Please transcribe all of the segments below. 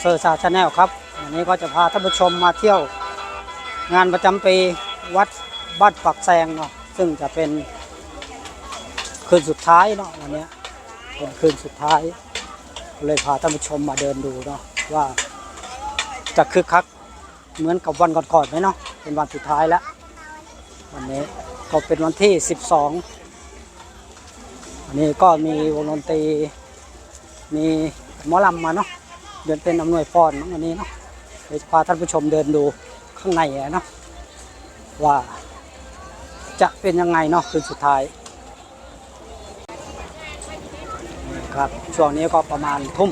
เซอร์ซาชาแนลครับวันนี้ก็จะพาท่านผู้ชมมาเที่ยว งานประจำปีวัดบ้านปักแซงเนาะซึ่งจะเป็นคืนสุดท้ายเนาะวันนี้เป็นคืนสุดท้ายก็เลยพาท่านผู้ชมมาเดินดูเนาะว่าจะคึกคักเหมือนกับวันก่อนๆไหมเนาะเป็นวันสุดท้ายแล้ววันนี้ก็เป็นวันที่ 12วันนี้ก็มีวงดนตรีมีหมอลำมาเนาะ เดินเป็นอำนวยพรเนาะวันนี้เนาะเดี๋ยวจะพาท่านผู้ชมเดินดูข้างในเนาะว่าจะเป็นยังไงเนาะคืนสุดท้าย ครับช่วงนี้ก็ประมาณทุ่ม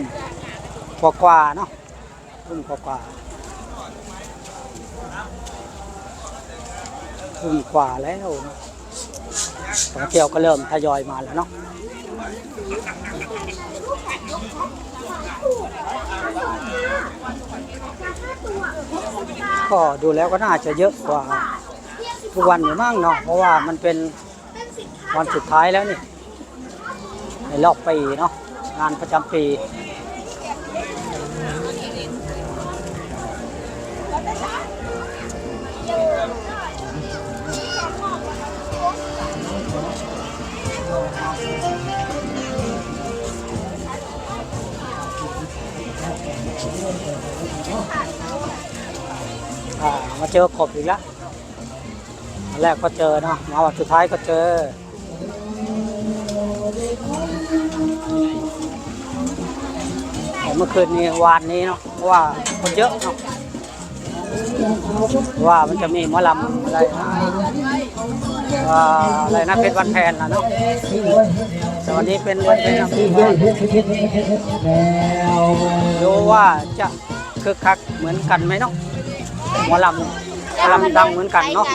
กว่าๆเนาะทุ่มกว่าๆทุ่มกว่าแล้วท่องเที่ยวก็เริ่มทยอยมาแล้วเนาะ ก็ดูแล้วก็น่าจะเยอะกว่าทุกวันอยู่มั่งเนาะเพราะว่ามันเป็นวันสุดท้ายแล้วนี่ในรอบปีเนาะงานประจำปี มาเจอกบอีกแล้ววันแรกก็เจอเนาะมาวันสุดท้ายก็เจอแต่เมื่อคืนนี้วานนี้เนาะเพราะว่าคนเยอะเนาะว่ามันจะมีมอลำอะไรนะอ่าอะไรนะเป็นวันแพนนะเนาะแต่วันนี้เป็นวันเป็นดูว่าจะคึกคักเหมือนกันไหมเนาะ หมอลำหมอลำดังเหมือนกันเนาะ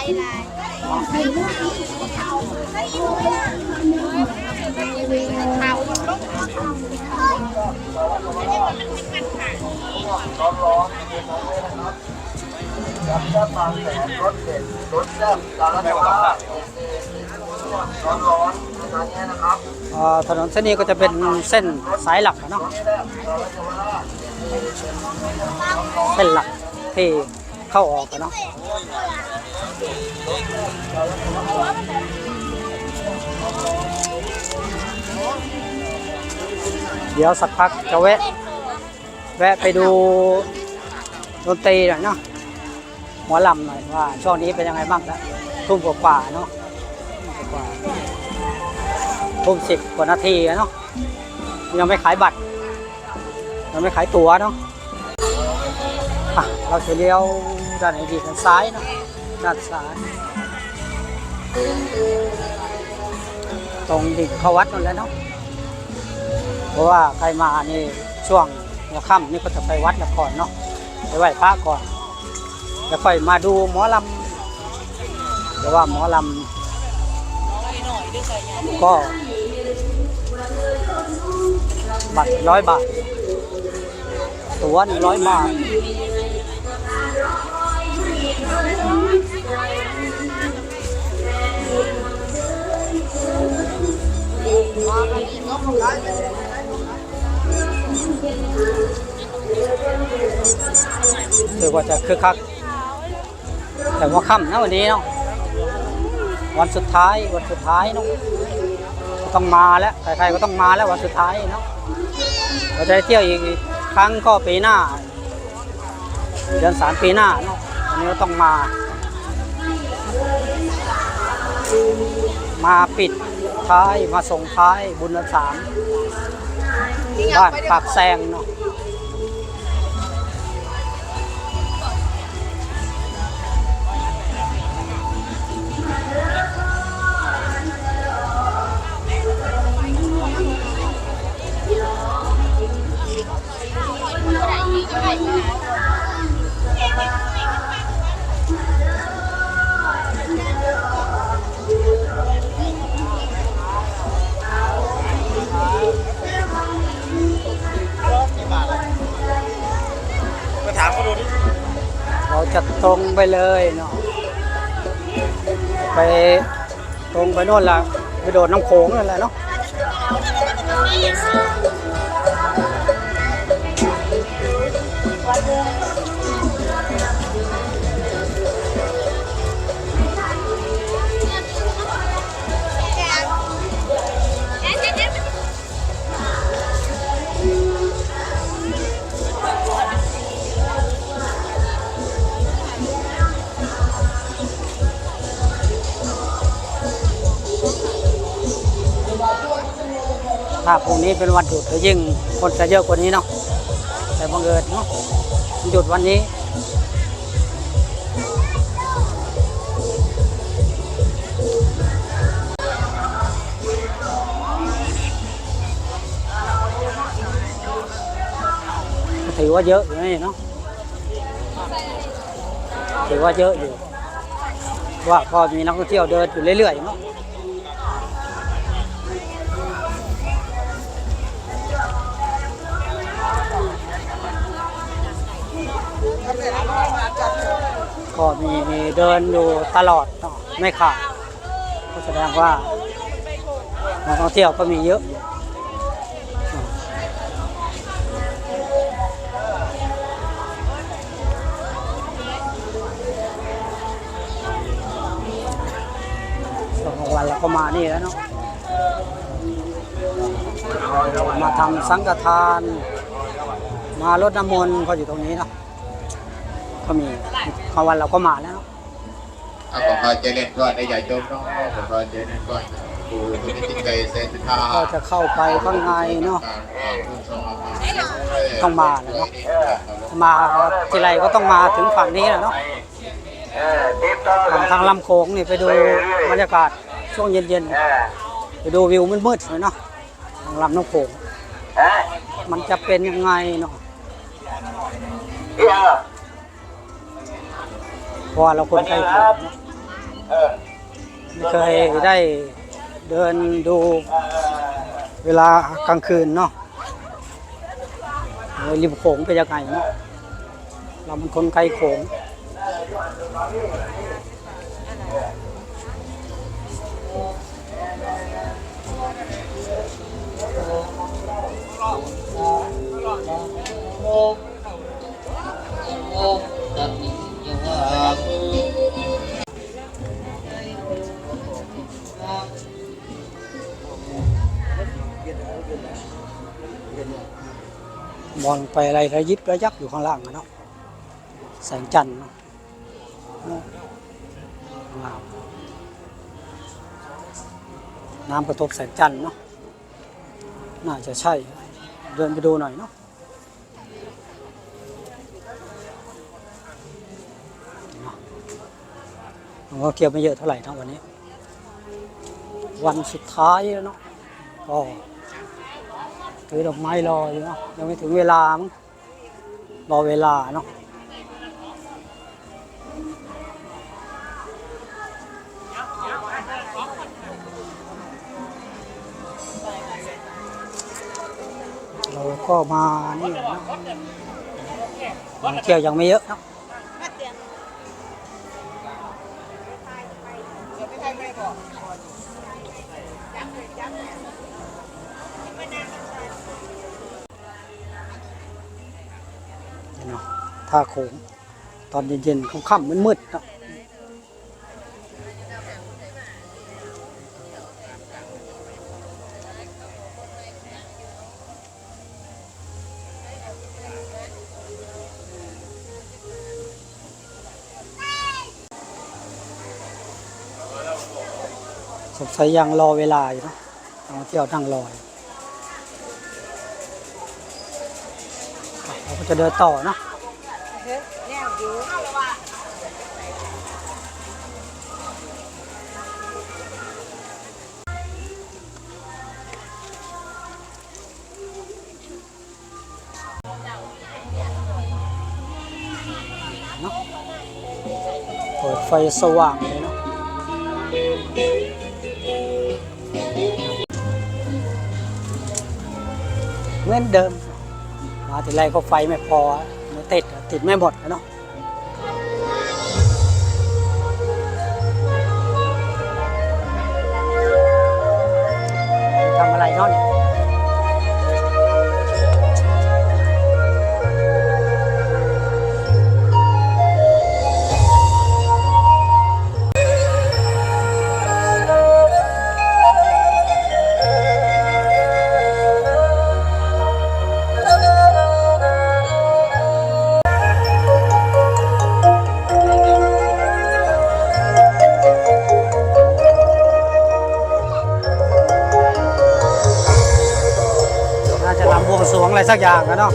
เอ่อถนนเส้นนี้ก็จะเป็นเส้นสายหลักอะเนาะเส้นหลักที่ เข้าออกอะเนาะเดี๋ยวสักพักจะแวะ แวะไปดูดนตรีหน่อยเนาะหมอลำหน่อยว่าช่วงนี้เป็นยังไงบ้างแล้วทุ่มกว่าเนาะทุ่มกว่าๆทุ่มสิบกว่านาทีเนาะยังไม่ขายบัตรยังไม่ขายตั๋วเนาะะเราจะเลี้ยว ด้านไหนดีด้านซ้ายเนาะด้านซ้าย ตรงดิ่งเข้าวัดนั่นแหละเนาะเพราะว่าใครมานี่ช่วงหัวค่ำนี่ก็จะไปวัดละก่อนเนาะไปไหว้พระก่อนแล้วค่อยมาดูหมอลำแต่ว่าหมอลำก็บัตรร้อยบาท ตัวหนึ่งร้อยบาท ถือว่าจะคึกคัก แต่ว่าค่ำนะวันนี้เนาะวันสุดท้ายวันสุดท้ายเนาะต้องมาแล้วใครๆก็ต้องมาแล้ววันสุดท้ายเนาะเราจะได้เที่ยวอีกครั้งก็ปีหน้าเดือนสามปีหน้าเนาะ นี้ก็ต้องมา มาปิดท้ายมาส่งท้ายบุญสามบ้านปากแซงเนาะ จะตรงไปเลยเนาะไปตรงไปโน่นละไปโดดน้ำโขงนั่นแหละเนาะ ถ้าพรุ่งนี้เป็นวันหยุดก็ยิ่งคนจะเยอะกว่านี้เนาะแต่บังเอิญเนาะหยุดวันนี้ถือว่าเยอะอยู่นี่เนาะถือว่าเยอะอยู่ว่าพอมีนักท่องเที่ยวเดินอยู่เรื่อยๆเนาะ ก็มีเดินอยู่ตลอดไม่ขาดก็แสดงว่านักท่องเที่ยวก็มีเยอะวันเราก็มานี่แล้วเนาะมาทำสังฆทาน มารดน้ำมนต์ก็อยู่ตรงนี้เนาะก็มี ลางวันเราก็มาแล้ว เอาของเราเจริญก่อนในใหญ่โจมน้องของเรเจริญก่อนดูตัวนี้ติดใจเซนทาก็จะเข้าไปข้างในเนาะต้องมาเนาะมาทีไรก็ต้องมาถึงฝั่งนี้แหละเนาะทางลำโขงนี่ไปดูบรรยากาศช่วงเย็นๆไปดูวิวมืดๆหน่อยเนาะทางลำน้ำโขงมันจะเป็นยังไงเนาะ เพราะว่าเราคนไทยโขงไม่เคยได้เดินดูเวลากลางคืนเนาะริมโขงเป็นยังไงเนาะเราเป็นคนไกลโขง มองไปอะไรระยิบระยับอยู่ข้างล่างอะเนาะแสงจันทร์เนาะว้าวน้ำกระทบแสงจันทร์เนาะน่าจะใช่ เดินไปดูหน่อยเนาะมันก็เกี่ยวไม่เยอะเท่าไหร่ทั้งวันนี้ วันสุดท้ายแล้วเนาะก็ ถือดอกไม้รออยู่เนาะยังไม่ถึงเวลามั้งรอเวลาเนาะเราก็มานี่นะท่องเที่ยวยังไม่เยอะเนาะนี่เนาะท่าโขงตอนเย็นๆค่ำๆมืดๆนะสงสัยยังรอเวลาอยู่นะนักท่องเที่ยวนั่งรออยู่ จะเดินต่อเนาะเปิดไฟสว่างเลยเนาะเหมือนเดิม ทีไรก็ไฟไม่พอไม่ติดติดไม่หมดนะเนาะ ของอะไรสักอย่างนะเนาะ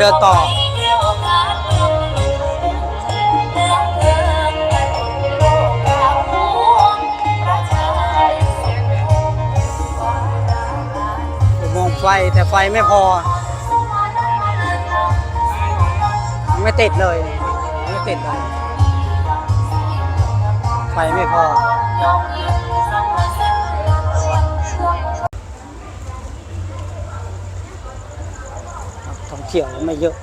เดินต่อ มองไฟแต่ไฟไม่พอ ไม่ติดเลย ไม่ติดเลย ไฟไม่พอ เขียวไม่เยอะ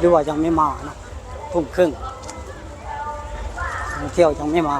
ด้วยว่ายังไม่มานะทุ่มครึ่งเที่ยวยังไม่มา